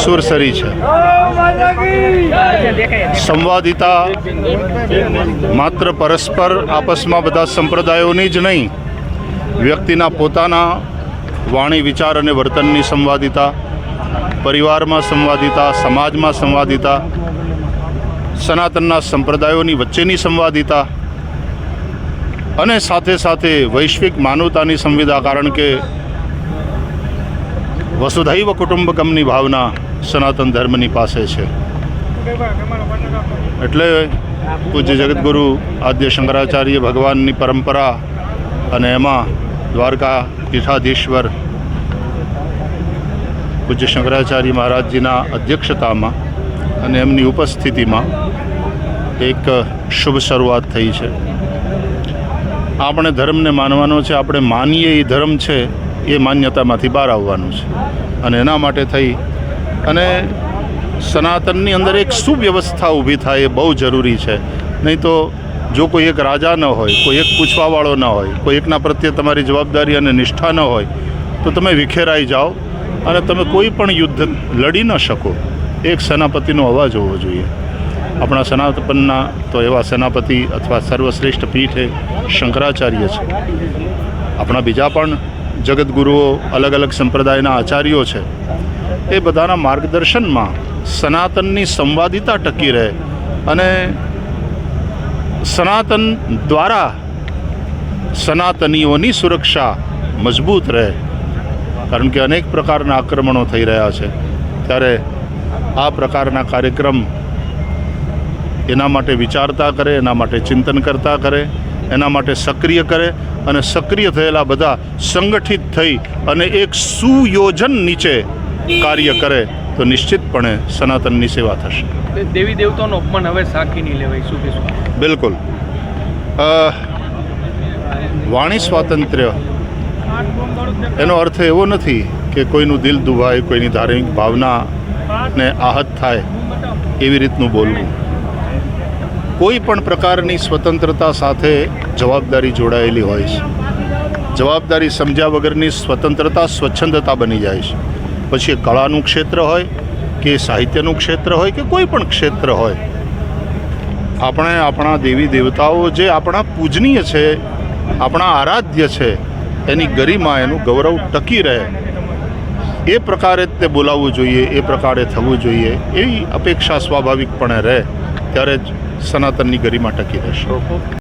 સુરસરી છે. સંવાદિતા માત્ર પરસ્પર આપસમાં બધા સંપ્રદાયોની જ નહીં, વ્યક્તિના પોતાના વાણી વિચાર અને વર્તનની સંવાદિતા, પરિવારમાં સંવાદિતા, સમાજમાં સંવાદિતા, સનાતનના સંપ્રદાયોની વચ્ચેની સંવાદિતા અને સાથે સાથે વૈશ્વિક માનવતાની સંવિદા કારણ કે વસુધૈવ કુટુંબકમની ભાવના સનાતન ધર્મની પાસે છે. એટલે પૂજ્ય જગતગુરુ આદ્ય શંકરાચાર્ય ભગવાનની પરંપરા અને એમાં દ્વારકા પીઠાધીશ્વર પૂજ્ય શંકરાચાર્ય મહારાજજીના અધ્યક્ષતામાં અને એમની ઉપસ્થિતિમાં એક શુભ શરૂઆત થઈ છે. આપણે ધર્મને માનવાનો છે, આપણે માનીએ એ ધર્મ છે એ માન્યતામાંથી બહાર આવવાનું છે. અને એના માટે થઈ અને સનાતનની અંદર એક સુવ્યવસ્થા ઊભી થાય એ બહુ જરૂરી છે. નહીં તો જો કોઈ એક રાજા ન હોય, કોઈ એક પૂછવાવાળો ન હોય, કોઈ એકના પ્રત્યે તમારી જવાબદારી અને નિષ્ઠા ન હોય, તો તમે વિખેરાઈ જાઓ અને તમે કોઈ પણ યુદ્ધ લડી ન શકો. એક સેનાપતિનો અવાજ હોવો જોઈએ. આપણા સનાતનના તો એવા સેનાપતિ અથવા સર્વશ્રેષ્ઠ પીઠ શંકરાચાર્ય છે. આપણા બીજા પણ જગતગુરુઓ અલગ અલગ સંપ્રદાયના આચાર્યો છે, એ બધાના માર્ગદર્શનમાં સનાતનની સંવાદિતા ટકી રહે અને સનાતન દ્વારા સનાતનીઓની સુરક્ષા મજબૂત રહે. કારણ કે અનેક પ્રકારના આક્રમણો થઈ રહ્યા છે. ત્યારે આ પ્રકારના કાર્યક્રમ એના માટે વિચારતા કરે, એના માટે ચિંતન કરતા કરે, એના માટે સક્રિય કરે અને સક્રિય થયેલા બધા સંગઠિત થઈ અને એક સુયોજન નીચે કાર્ય કરે તો નિશ્ચિતપણે સનાતનની સેવા થશે. દેવી દેવતાનું અપમાન હવે સાખી નહીં લેવાય શું કહેશું? બિલકુલ. વાણી સ્વાતંત્ર્ય એનો અર્થ એવો નથી કે કોઈનું દિલ દુભાય કોઈની ધાર્મિક ભાવનાને આહત થાય એવી રીતનું બોલવું. કોઈ પણ પ્રકારની સ્વતંત્રતા સાથે જવાબદારી જોડાયેલી હોય છે. જવાબદારી સમજ્યા વગરની સ્વતંત્રતા, સ્વચ્છંદતા બની જાય છે. પછી એ કળાનું ક્ષેત્ર હોય કે સાહિત્યનું ક્ષેત્ર હોય કે કોઈ પણ ક્ષેત્ર હોય. આપણે આપણા દેવી દેવતાઓ જે આપણા પૂજનીય છે, આપણા આરાધ્ય છે, એની ગરિમા, એનું ગૌરવ ટકી રહે. એ પ્રકારે તે બોલાવવું જોઈએ, એ પ્રકારે થવું જોઈએ, એવી અપેક્ષા સ્વાભાવિકપણે રહે. ત્યારે જ સનાતનની ગરિમા ટકી રહેશે.